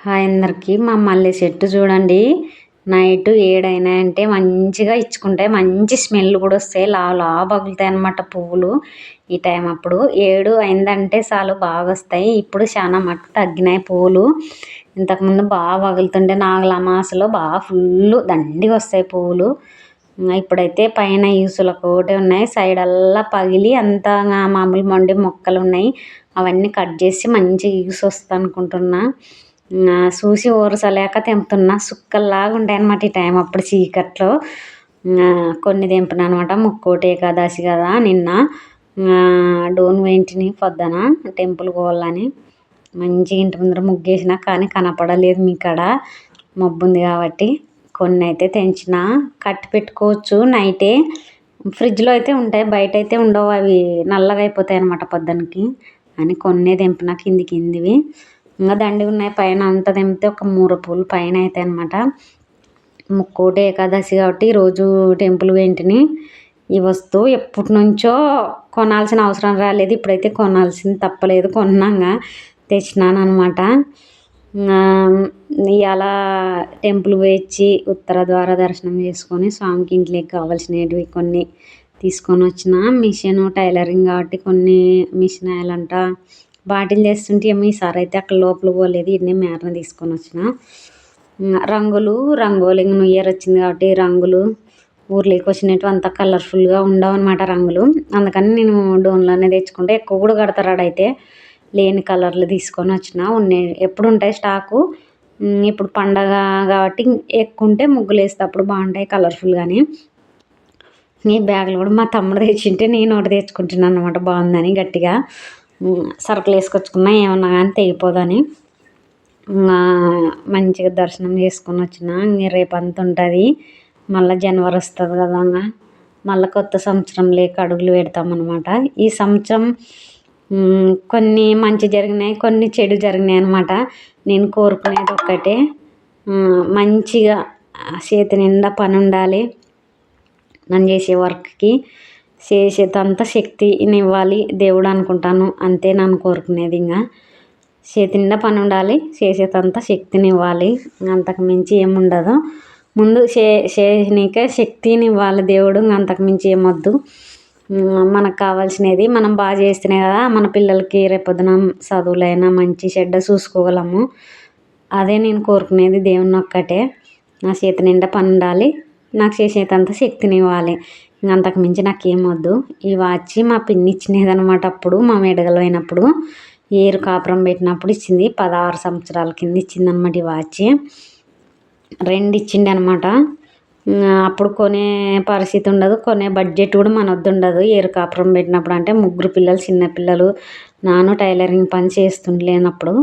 Hi అందరికీ మా మల్లె చెట్టు చూడండి. నైట్ ఏడైనా అంటే మంచిగా ఇచ్చుకుంటాయి మంచి స్మెల్ కూడా వస్తాయి. లా లా పగులుతాయి అన్నమాట పువ్వులు ఈ టైం అప్పుడు. ఏడు అయిందంటే చాలు బాగా వస్తాయి. ఇప్పుడు చాలా మట్టుకు తగ్గినాయి పువ్వులు. ఇంతకుముందు బాగా పగులుతుండే నాగుల అమాసలో బాగా ఫుల్ దండిగా వస్తాయి పువ్వులు. ఇప్పుడైతే పైన ఈసులకు ఒకటి ఉన్నాయి. సైడ్ అల్లా పగిలి అంతా మామూలు మొండి మొక్కలు ఉన్నాయి. అవన్నీ కట్ చేసి మంచిగా ఈసు వస్తుంది అనుకుంటున్నా. చూసి ఊరసలేక తెంపుతున్నా. సుక్కల్లాగా ఉంటాయి అనమాట ఈ టైం అప్పుడు చీకట్లో. కొన్ని తెంపిన అనమాట ముక్కోటి ఏకాదశి కదా నిన్న. డోన్ వేంటిని పొద్దున టెంపుల్ పోవాలని. మంచిగా ఇంటి ముందర ముగ్గేసిన కానీ కనపడలేదు మీ కాడ. మబ్బుంది కాబట్టి కొన్ని అయితే తెంచిన. కట్టి పెట్టుకోవచ్చు నైటే. ఫ్రిడ్జ్లో అయితే ఉంటాయి. బయట అయితే ఉండవు. అవి నల్లగా అయిపోతాయి అనమాట పొద్దునకి. అని కొన్నే తెంపిన కింది కిందివి. ఇంకా దండిగా ఉన్నాయి. పైన అంత తెంపితే ఒక మూర పూలు పైన అవుతాయి అనమాట ముక్కోటి ఏకాదశి కాబట్టి రోజు టెంపుల్ వెంటనే ఈ వస్తువు ఎప్పటి నుంచో కొనాల్సిన అవసరం రాలేదు. ఇప్పుడైతే కొనాల్సింది తప్పలేదు. కొన్నాగా తెచ్చినాను అనమాట ఇవాళ టెంపుల్ వేచి ఉత్తర ద్వార దర్శనం చేసుకొని స్వామికి ఇంట్లోకి కావాల్సినవి కొన్ని తీసుకొని వచ్చిన. మిషన్ టైలరింగ్ కాబట్టి కొన్ని మిషన్ ఆయాలంట బాటిల్ చేస్తుంటే ఏమో ఈసారి అయితే అక్కడ లోపల పోలేదు ఇన్నే మేరన తీసుకొని వచ్చిన. రంగులు రంగోలి న్యూ ఇయర్ వచ్చింది కాబట్టి రంగులు ఊర్లోకి వచ్చినట్టు అంత కలర్ఫుల్గా ఉండవు అనమాట రంగులు. అందుకని నేను డోన్లోనే తెచ్చుకుంటే. ఎక్కువ కూడా కడతారు ఆడైతే. లేని కలర్లు తీసుకొని వచ్చిన. ఉన్నాయి ఎప్పుడు ఉంటాయి స్టాకు. ఇప్పుడు పండగ కాబట్టి ఎక్కువ ఉంటే ముగ్గులు వేస్తే అప్పుడు బాగుంటాయి కలర్ఫుల్గానే ఈ బ్యాగులు కూడా మా తమ్ముడు తెచ్చింటే నేను ఒకటి తెచ్చుకుంటున్నాను అనమాట బాగుందని గట్టిగా. సరుకులు వేసుకొచ్చుకున్నా ఏమన్నా కానీ తెగిపోదని. మంచిగా దర్శనం చేసుకొని వచ్చిన. రేపు అంతా ఉంటుంది. మళ్ళీ జనవరి వస్తుంది కదా మళ్ళీ కొత్త సంవత్సరం లేక అడుగులు పెడతామన్నమాట. ఈ సంవత్సరం కొన్ని మంచి జరిగినాయి కొన్ని చెడు జరిగినాయి అనమాట నేను కోరుకునేది ఒక్కటే. మంచిగా చేతి నిండా పని ఉండాలి. నేను చేసే వర్క్కి. చేసేదంత శక్తిని ఇవ్వాలి దేవుడు అనుకుంటాను. అంతే నన్ను కోరుకునేది ఇంకా చేతి నిండా పని ఉండాలి చేసేదంత శక్తిని ఇవ్వాలి అంతకు మించి ఏముండదు. ముందు చే చేయనీకే శక్తిని ఇవ్వాలి దేవుడు అంతకు మించి ఏమొద్దు. మనకు కావాల్సినది మనం బాగా చేస్తేనే కదా మన పిల్లలకి రేపొద్దున చదువులైనా మంచి చెడ్డ చూసుకోగలము. అదే నేను కోరుకునేది దేవుని ఒక్కటే. నా చేతి నిండా పని ఉండాలి నాకు చేసేటంత శక్తిని ఇవ్వాలి ఇంక అంతకు మించి నాకేం వద్దు. ఈ వాచ్ మా పిన్ని ఇచ్చినది అనమాట అప్పుడు మా మెడగలు అయినప్పుడు ఏరు కాపురం పెట్టినప్పుడు ఇచ్చింది. పదహారు సంవత్సరాల కింద ఇచ్చిందనమాట ఈ వాచ్. రెండు ఇచ్చిండి అనమాట అప్పుడు కొనే పరిస్థితి ఉండదు. కొనే బడ్జెట్ కూడా మన వద్ద ఉండదు. ఏరు కాపురం పెట్టినప్పుడు అంటే ముగ్గురు పిల్లలు చిన్నపిల్లలు నాను టైలరింగ్ పని చేస్తుండలేనప్పుడు.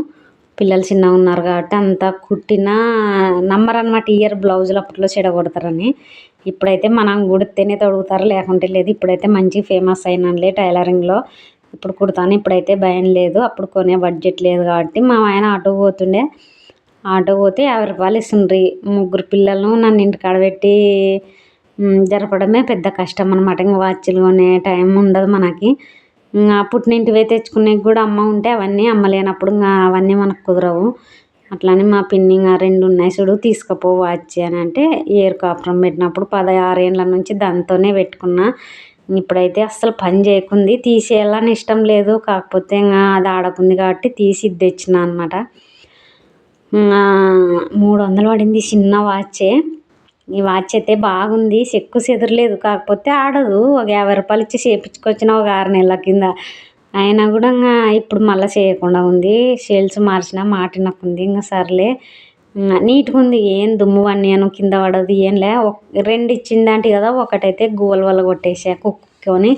పిల్లలు చిన్నగా ఉన్నారు కాబట్టి అంత కుట్టిన నమ్మరు అనమాట ఇయర్ బ్లౌజులు అప్పట్లో చెడగొడతారని. ఇప్పుడైతే మనం కుడితేనే తొడుగుతారు లేకుంటే లేదు. ఇప్పుడైతే మంచి ఫేమస్ అయినానులే టైలరింగ్లో. ఇప్పుడు కుడతాను ఇప్పుడైతే భయం లేదు. అప్పుడు కొనే బడ్జెట్ లేదు కాబట్టి మా ఆయన ఆటో పోతుండే. ఆటో పోతే యాభై రూపాయలు ఇస్తుండ్రి. ముగ్గురు పిల్లలను నన్ను ఇంటికాడ పెట్టి జరపడమే పెద్ద కష్టం అనమాట ఇంకా వాచ్లు కొనే టైం ఉండదు మనకి. పుట్టినింటివే తెచ్చుకునేవి కూడా అమ్మ ఉంటే అవన్నీ అమ్మలేనప్పుడు ఇంకా అవన్నీ మనకు కుదరవు. అట్లానే మా పిన్ని ఇంకా రెండు ఉన్నాయి చూడు తీసుకుపో వాచ్ అని అంటే ఏరు కాపురం పెట్టినప్పుడు పదహారు ఏళ్ళ నుంచి దాంతోనే పెట్టుకున్నా. ఇప్పుడైతే అస్సలు పని చేయకుంది తీసేయాలని ఇష్టం లేదు. కాకపోతే ఇంకా అది ఆడకుంది కాబట్టి తీసి ఇది తెచ్చిన అనమాట మూడు వందలు పడింది చిన్న వాచే. ఈ వాచ్ అయితే బాగుంది చెక్కు చెదరలేదు కాకపోతే ఆడదు. ఒక యాభై రూపాయలు ఇచ్చి చేయించుకొచ్చిన ఒక ఆరు నెలల కింద. అయినా కూడా ఇంకా ఇప్పుడు మళ్ళీ చేయకుండా ఉంది. సేల్స్ మార్చిన మాటినకుంది ఇంకా సర్లే. నీట్గా ఉంది. ఏం దుమ్ము అనియను కింద పడదు ఏం లే. రెండు ఇచ్చిందంటే కదా ఒకటైతే గువ్వల వల్ల కొట్టేసా కుక్కొని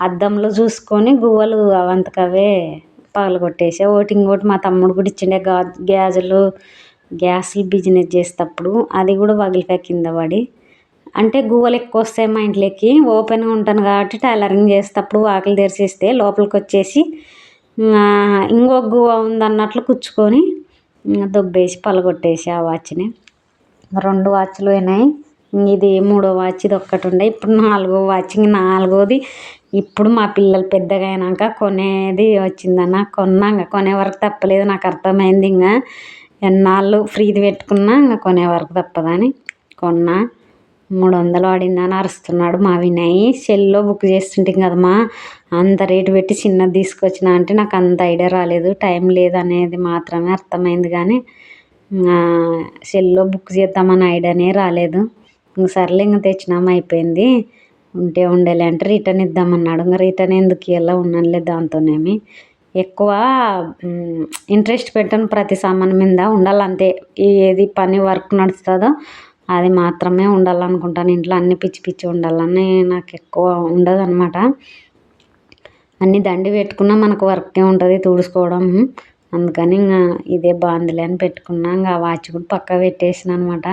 అద్దంలో చూసుకొని గువ్వలు అవంతకవే పగలు కొట్టేసా ఒకటి ఇంకోటి మా తమ్ముడు కూడా ఇచ్చిండే గా గ్యాజులు గ్యాస్లు బిజినెస్ చేసేటప్పుడు అది కూడా పగిలిపోయి కింద పడి. అంటే గువ్వలు ఎక్కువ వస్తాయి మా ఇంట్లోకి ఓపెన్గా ఉంటాను కాబట్టి టైలరింగ్ చేసేటప్పుడు వాకిలి తెరిచేస్తే లోపలికి వచ్చేసి ఇంకొక గువ్వ ఉందన్నట్లు కుచ్చుకొని దొబ్బేసి పలగొట్టేసి ఆ వాచ్ని. రెండు వాచ్లు అయినాయి ఇది మూడో వాచ్ ఇది ఒక్కటి ఉండే. ఇప్పుడు నాలుగో వాచ్ నాలుగోది ఇప్పుడు మా పిల్లలు పెద్దగా అయినాక కొనేది వచ్చిందన్న. కొన్నాక కొనే వరకు తప్పలేదు. నాకు అర్థమైంది ఇంకా. ఎన్నాళ్ళు ఫ్రీది పెట్టుకున్నా ఇంకా కొనే వరకు తప్పదని. కొన్నా. మూడు వందలు పడిందని అరుస్తున్నాడు మా వినయ్. సెల్లో బుక్ చేస్తుంటే కదమ్మా. అంత రేటు పెట్టి చిన్నది తీసుకొచ్చిన అంటే నాకు అంత ఐడియా రాలేదు. టైం లేదనేది మాత్రమే అర్థమైంది కానీ సెల్లో బుక్ చేద్దామని ఐడియానే రాలేదు. ఇంక సర్లే ఇంక తెచ్చినాం అయిపోయింది. ఉంటే ఉండేలే అంటే రిటర్న్ ఇద్దామన్నాడు. ఇంకా రిటర్న్ ఎందుకు ఇలా ఉన్నానులే దాంతోనేమి. ఎక్కువ ఇంట్రెస్ట్ పెట్టను ప్రతి సామాన్ మీద. ఉండాలంతే. ఏది పని వర్క్ నడుస్తుందో అది మాత్రమే ఉండాలనుకుంటాను. ఇంట్లో అన్ని పిచ్చి పిచ్చి ఉండాలని నాకు ఎక్కువ ఉండదు అనమాట అన్ని దండి పెట్టుకున్నా మనకు వర్కే ఉంటుంది తుడుచుకోవడం. అందుకని ఇంకా ఇదే బాగుందిలే అని పెట్టుకున్నా. ఇంకా వాచ్ కూడా పక్క పెట్టేసిన అనమాట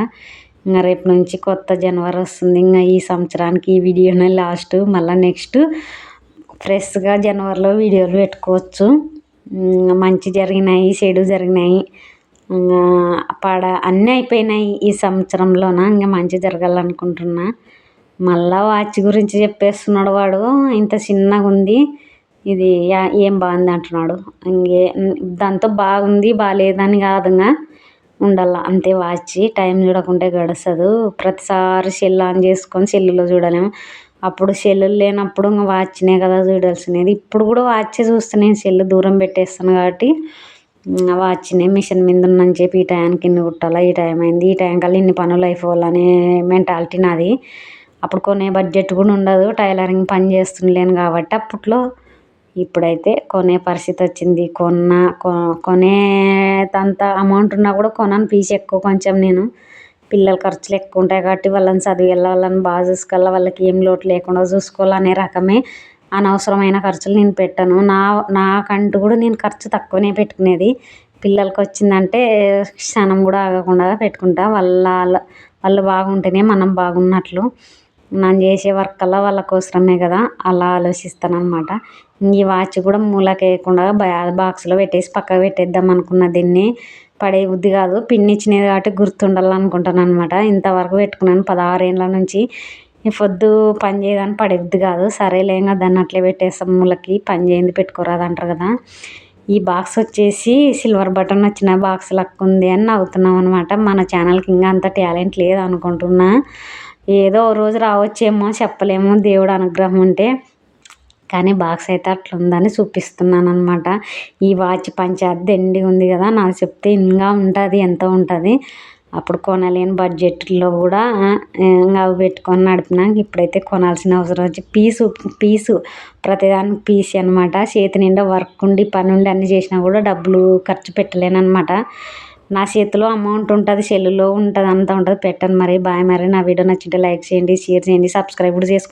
ఇంకా రేపు నుంచి కొత్త జనవరి వస్తుంది. ఇంకా ఈ సంవత్సరానికి ఈ వీడియోనే లాస్ట్ మళ్ళీ నెక్స్ట్ ఫ్రెష్గా జనవరిలో వీడియోలు పెట్టుకోవచ్చు. మంచి జరిగినాయి చెడు జరిగినాయి. పడ అన్నీ అయిపోయినాయి ఈ సంవత్సరంలోన ఇంకా మంచి జరగాలనుకుంటున్నా. మళ్ళా వాచ్ గురించి చెప్పేస్తున్నాడు వాడు ఇంత చిన్నగా ఉంది ఇది ఏం బాగుంది అంటున్నాడు. ఇంకే దాంతో బాగుంది బాగాలేదని కాదుగా ఉండాల. అంతే వాచ్ టైం చూడకుంటే గడుస్తుంది. ప్రతిసారి సెల్ ఆన్ చేసుకొని సెల్లులో చూడలేము. అప్పుడు సెల్లులు లేనప్పుడు ఇంకా వాచ్నే కదా చూడాల్సినది. ఇప్పుడు కూడా వాచ్ చూస్తున్నాను నేను సెల్ దూరం పెట్టేస్తాను కాబట్టి వాచ్నే మిషన్ మీద ఉన్నని చెప్పి ఈ టైంకి ఇన్ని కుట్టాలా ఈ టైం అయింది ఈ టైం కల్లా ఇన్ని పనులు అయిపోవాలనే మెంటాలిటీ నాది. అప్పుడు కొనే బడ్జెట్ కూడా ఉండదు టైలరింగ్ పని చేస్తుండలేను కాబట్టి అప్పట్లో ఇప్పుడైతే కొనే పరిస్థితి వచ్చింది. కొన్న కొనేంత అమౌంట్ ఉన్నా కూడా కొనను పీస్ ఎక్కువ కొంచెం నేను. పిల్లల ఖర్చులు ఎక్కువ ఉంటాయి కాబట్టి వాళ్ళని చదివేలా వాళ్ళని బాగా చూసుకోవాలి వాళ్ళకి ఏం లోటు లేకుండా చూసుకోవాలనే రకమే అనవసరమైన ఖర్చులు నేను పెట్టను. నా నాకంటూ కూడా నేను ఖర్చు తక్కువనే పెట్టుకునేది. పిల్లలకి వచ్చిందంటే క్షణం కూడా ఆగకుండా పెట్టుకుంటా. వాళ్ళ వాళ్ళు బాగుంటేనే మనం బాగున్నట్లు. నేను చేసే వర్క్ అలా వాళ్ళ కోసమే కదా అలా ఆలోచిస్తాను అనమాట ఈ వాచ్ కూడా మూలకి వేయకుండా బాక్స్లో పెట్టేసి పక్కకు పెట్టేద్దాం అనుకున్న దీన్ని. పడే బుద్ధి కాదు. పిన్ని ఇచ్చినది కాబట్టి గుర్తుండాలనుకుంటాను అనమాట ఇంతవరకు పెట్టుకున్నాను. పదహారు ఏళ్ళ నుంచి పొద్దు పని చేయదని పడే బుద్ధి కాదు. సరేలే ఇంకా దాన్ని అట్లే పెట్టేస్తాం. మూలకి పని చేయండి పెట్టుకోరాదు అంటారు కదా. ఈ బాక్స్ వచ్చేసి సిల్వర్ బటన్ వచ్చిన బాక్స్ లక్ ఉంది అని నవ్వుతున్నాం అనమాట మన ఛానల్కి ఇంకా అంత టాలెంట్ లేదు అనుకుంటున్నా. ఏదో ఓ రోజు రావచ్చేమో చెప్పలేము దేవుడు అనుగ్రహం ఉంటే కానీ బాక్స్ అయితే అట్లా ఉందని చూపిస్తున్నాను అనమాట ఈ వాచ్ పంచాయత్ ఎండి ఉంది కదా నాకు చెప్తే ఇంకా ఉంటుంది ఎంత ఉంటుంది? అప్పుడు కొనలేని బడ్జెట్లో కూడా ఇంకా అవి పెట్టుకొని నడిపినాక ఇప్పుడైతే కొనాల్సిన అవసరం వచ్చి పీసు పీసు ప్రతిదానికి పీస్ అనమాట చేతి నిండా వర్క్ ఉండి పని ఉండి అన్ని చేసినా కూడా డబ్బులు ఖర్చు పెట్టలేనమాట నా చేతిలో అమౌంట్ ఉంటుంది సెల్లులో ఉంటుంది అంతా ఉంటుంది పెట్టను మరి. బాయ్ మరి నా వీడియో నచ్చింటే లైక్ చేయండి షేర్ చేయండి సబ్స్క్రైబ్ కూడా చేసుకోండి.